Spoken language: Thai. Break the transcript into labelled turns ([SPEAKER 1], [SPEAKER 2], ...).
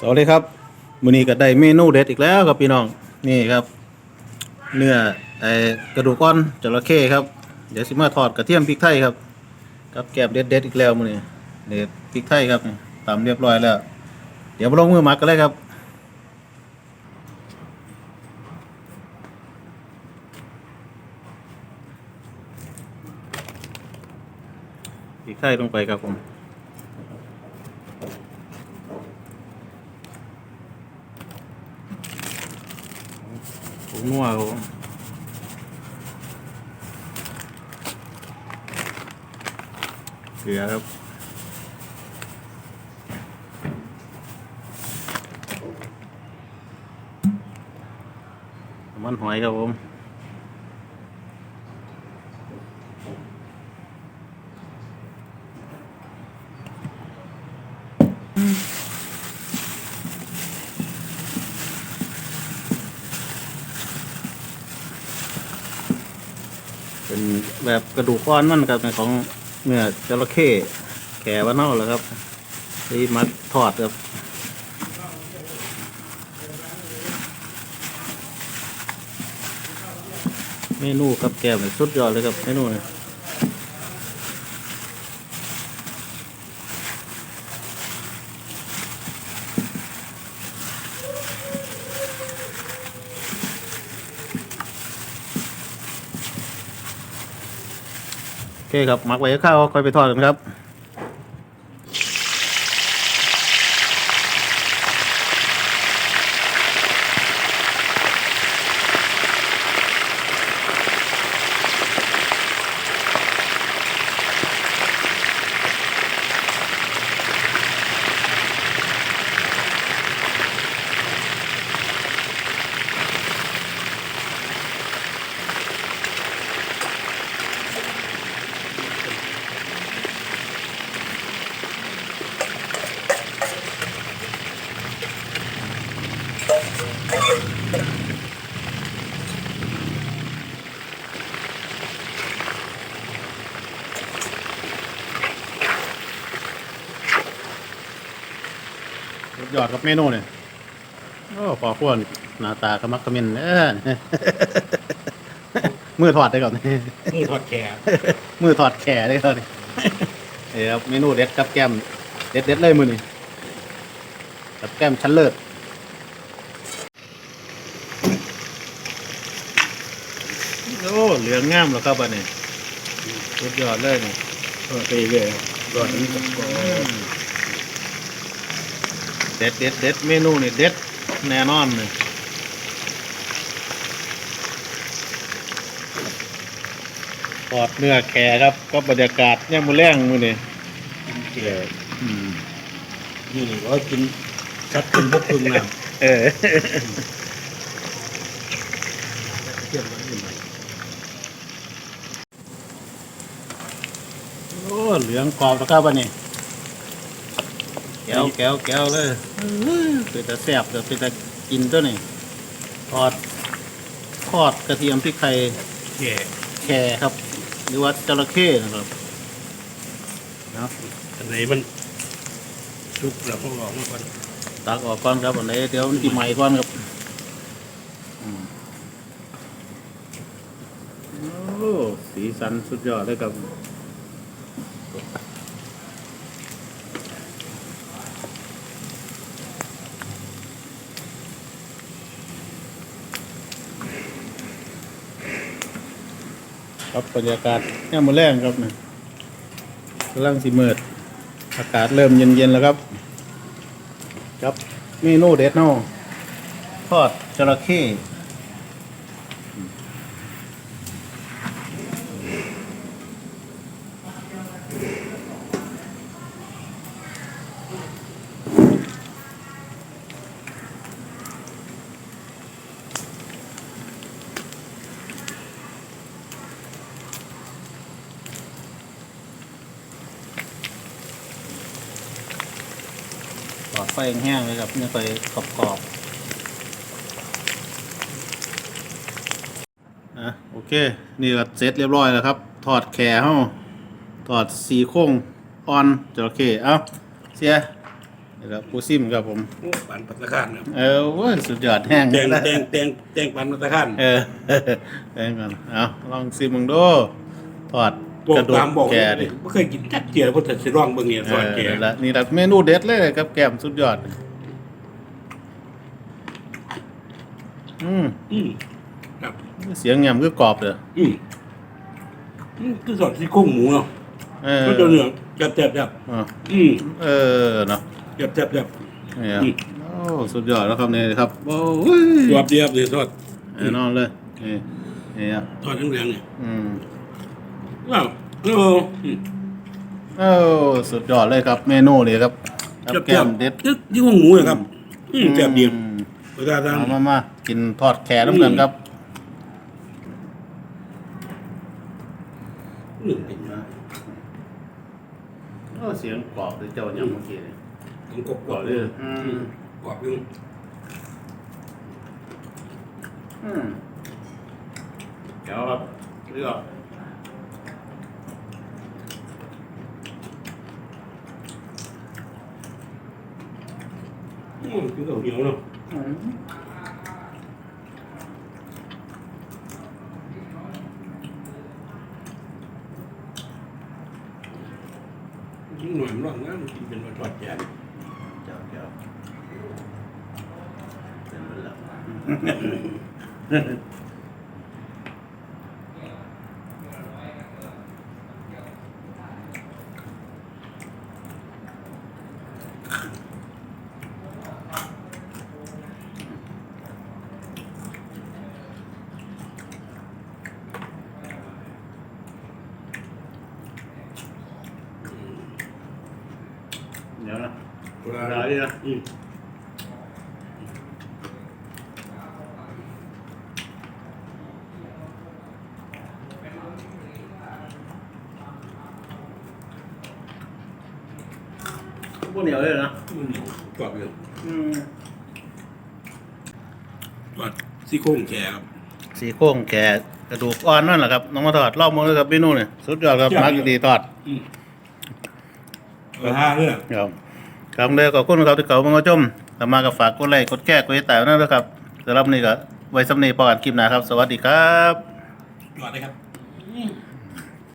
[SPEAKER 1] สวัสดีครับมื้อนี้ก็ได้เมนูเด็ดอีกแล้วครับพี่น้องนี่ครับ เนื้อไอกระดูกอ่อนจระเข้ครับ เดี๋ยวสิมาทอดกระเทียมพริกไทยครับกับแกบเด็ดเด็ดๆอีกแล้วมื้อนี้เด็ดพริกไทยครับนี่ตำเรียบร้อยแล้ว เดี๋ยวมาลงมือหมักกันเลยครับพริกไทยลงไปครับผม งนัวครับผมเกลือครับมันหอยครับผม เป็นแบบกระดูกอ่อนมันครับในของเนื้อจระเข้แขวันเน่าแล้วครับที่มาทอดครับเมนูครับแกมสุดยอดเลยครับเมนูเนี่ย คครับหมักไว้ข้าวค่อยไปทอดกันครับ ยอดกับเมนูเนี่ยโอ้พอพวนหน้าตาขมักเขมิ้นเออ มือถอดได้ก่อน
[SPEAKER 2] มือทอดแขก
[SPEAKER 1] มือถอดแขนได้ก่อนเอ้ครับเมนูเด็ดกับแก้มเด็ดเด็ดๆเลยมือนี่กับแก้มชั้นเลิศโอ้เหลืองงามแล้วครับอันนี้สุดยอดเลยนี่
[SPEAKER 2] ทอดไปเรื่อยรอดนี้กับกอ
[SPEAKER 1] เด็ดเด็ดเด็ดเมนูนี่เด็ดแน่นอนเลยทอดเนื้อแขครับ ก็บรรยากาศย่างมือแรงมือนี่
[SPEAKER 2] กินแขกนี่ก็กินชัดเป็นพวกพึ่งนะ
[SPEAKER 1] เออ
[SPEAKER 2] เทียมมันอยู่ไหน
[SPEAKER 1] โอ้เหลืองกรอบแล้วครับอันนี้แก้วแก้วแก้วเลยเป็นตะแซ่บเดี๋ยวเป็นตะกินตัวนี้ทอดทอดกระเทียมพริกไทย
[SPEAKER 2] แขก
[SPEAKER 1] แคครับ หรือว่าจระเข้นะครับเนาะ
[SPEAKER 2] อันไหนมันชุกแล้วก็ออกมาก่อน
[SPEAKER 1] ตักออกก่อนครับอันนี้เดี๋ยวมันติใหม่ก่อนครับอืมโอ้สีสันสุดยอดเลยครับ ครับบรรยากาศแง่มแรงครับนะกำลังสิเมิดอากาศเริ่มเย็นๆแล้วครับ ครับเมนูเด็ดเนาะทอดจระเข้ ทอดไฟแห้งๆเลยครับนี่ไปกรอบๆนะโอเค นี่ก็เสร็จเรียบร้อยแล้วครับทอดแข่เฮาทอดสีโครงอ่อนจระเข้เอ้าเสียเอนะครับผู้ซิมครับผม
[SPEAKER 2] โอ้ปันปัตตะคานครับ
[SPEAKER 1] เออโว้ยสุดยอดแห้ง
[SPEAKER 2] แตงแตงแตงแตงปันปัตตะคาน
[SPEAKER 1] เออแห้งก่อนเอาลองซิมมึงดูทอด
[SPEAKER 2] บอก
[SPEAKER 1] กระดูก
[SPEAKER 2] ตามบอก
[SPEAKER 1] แกดิ
[SPEAKER 2] ไม่เคยกินจักเจียวเพราะแต่สิร้องเบิ่งเนี่ย
[SPEAKER 1] เอ
[SPEAKER 2] สอน
[SPEAKER 1] อ
[SPEAKER 2] แก
[SPEAKER 1] นั่นละนี่ละเมนูเด็ดเลยครับแก้มสุดยอด อืม
[SPEAKER 2] อืมครับ
[SPEAKER 1] เสียงยำคือกรอบเลย
[SPEAKER 2] อืมอืมคือสอนซี่โครงหมูเนาะ
[SPEAKER 1] เออ
[SPEAKER 2] ก็จะเหลืองจับจับจับ
[SPEAKER 1] อะ
[SPEAKER 2] อืม
[SPEAKER 1] เออเนาะ
[SPEAKER 2] จับจับจับ
[SPEAKER 1] เนี่ย
[SPEAKER 2] อืม
[SPEAKER 1] โอ้สุดยอดแล้วครับนี่ครับโอ้ย
[SPEAKER 2] รวบเดียบเลยทอด
[SPEAKER 1] แน่นอนเลยนี่นี่อะ
[SPEAKER 2] ทอดเหลืองๆเนี่ย
[SPEAKER 1] อืม
[SPEAKER 2] ว้าวโอ้อืม
[SPEAKER 1] โอ้สุดยอดเลยครับเมนูนี่ครับครับ
[SPEAKER 2] จับ
[SPEAKER 1] แก้
[SPEAKER 2] จับ
[SPEAKER 1] มเด็ด
[SPEAKER 2] ยึกยี่ห้อหมูเลยครับอืมจับเดียว
[SPEAKER 1] อืม
[SPEAKER 2] เวลาทาน
[SPEAKER 1] เอามามากินทอดแขน้ำกันครับ
[SPEAKER 2] อืมเป็นไง
[SPEAKER 1] โอ้เสียงกรอบเลยเจ้าเนี่ยเมื่อกี้เนี่ย
[SPEAKER 2] ต้องกรอบ
[SPEAKER 1] กรอบ
[SPEAKER 2] ๆ
[SPEAKER 1] เล
[SPEAKER 2] เลยย
[SPEAKER 1] อืม
[SPEAKER 2] กรอบอยู่
[SPEAKER 1] อืมเดี๋ยวครับเลือก
[SPEAKER 2] อืมคือข้าวเหนียวเนาะ
[SPEAKER 1] อืม
[SPEAKER 2] ยิ่งหน่อยมันร้อนนะมันกินเป็นทอดแกง
[SPEAKER 1] เจ้าเจ้าเป็นเวลาเดี๋ยวนะ
[SPEAKER 2] เวลา
[SPEAKER 1] เวลาดีนะ
[SPEAKER 2] อืม
[SPEAKER 1] พวกเหนียวเลยนะ
[SPEAKER 2] มันเหนียวกรอบอยู่
[SPEAKER 1] อืม
[SPEAKER 2] ทอดซี่โครงแกครับ
[SPEAKER 1] สีโค้งแกกระดูกอ่อนนั่นแหละครับน้องมาทอดลองมาเลยครับเมนูเนี่ยสุดยอดครับมักดีทอด
[SPEAKER 2] อืมเออห้าเรื่อง
[SPEAKER 1] ครับ ครับเด้อขอบคุณครับที่เขามาชมถ้ามากับฝากกดไลค์กดแชร์กดติดตามนะครับสำหรับนี้ก็ไว้สำเนีพอกันคลิปหน้าครับ สวัสดีครับ
[SPEAKER 2] ยอดเลยครับ